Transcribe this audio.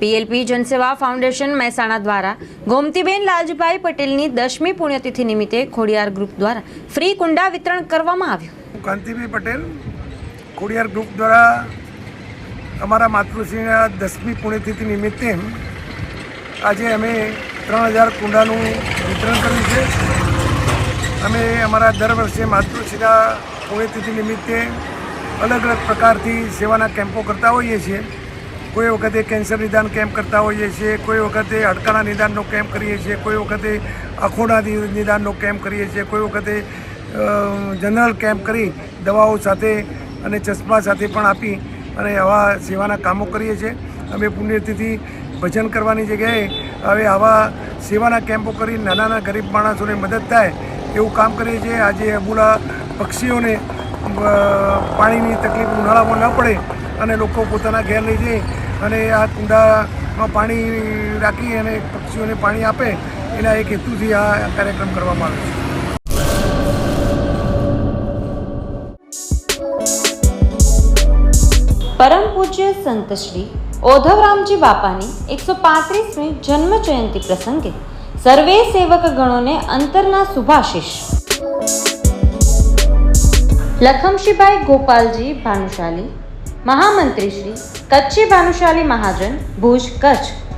PLP જનસેવા foundation Mehsana દ્વારા ગોમતીબેન લાલજીભાઈ પટેલની દસમી પુણ્યતિથિ નિમિત્તે ખોડિયાર ગ્રુપ દ્વારા ફ્રી કુંડા વિતરણ કરવામાં આવ્યું. કાંતિભાઈ પટેલ, ખોડિયાર ગ્રુપ દ્વારા અમારા માતૃશ્રીના દસમી પુણ્યતિથિ નિમિત્તે આજે અમે ત્રણ હજાર કુંડાનું વિતરણ કર્યું છે. અમે અમારા દર વર્ષે માતૃશ્રીના પુણ્યતિથિ નિમિત્તે અલગ અલગ પ્રકારથી સેવાના કેમ્પો કરતા હોઈએ છીએ. કોઈ વખતે કેન્સર નિદાન કેમ્પ કરતા હોઈએ છીએ, કોઈ વખતે હડકાના નિદાનનો કેમ્પ કરીએ છીએ, કોઈ વખતે આંખોના નિદાનનો કેમ્પ કરીએ છીએ, કોઈ વખતે જનરલ કેમ્પ કરી દવાઓ સાથે અને ચશ્મા સાથે પણ આપી અને આવા સેવાના કામો કરીએ છીએ. અમે પુણ્યતિથિ ભજન કરવાની જગ્યાએ હવે આવા સેવાના કેમ્પો કરી નાના નાના ગરીબ માણસોને મદદ થાય એવું કામ કરીએ છીએ. આજે અબુલા પક્ષીઓને પાણીની તકલીફ ઉનાળામાં ન પડે અને લોકો પોતાના ઘેર લઈ જઈ અને આ કુંડામાં પાણી રાખી અને પક્ષીઓને પાણી આપે, એના એક હેતુથી આ કાર્યક્રમ કરવામાં આવે છે. પરમ પૂજ્ય સંત શ્રી ઓધવરામજી બાપાની એકસો પાંત્રીસમી જન્મ જયંતિ પ્રસંગે સર્વે સેવક ગણોને અંતરના શુભાશીષ. લખમશીભાઈ ગોપાલજી ભાનુશાલી મહામંત્રી શ્રી કચ્છી ભાનુશાલી મહાજન ભુજ કચ્છ.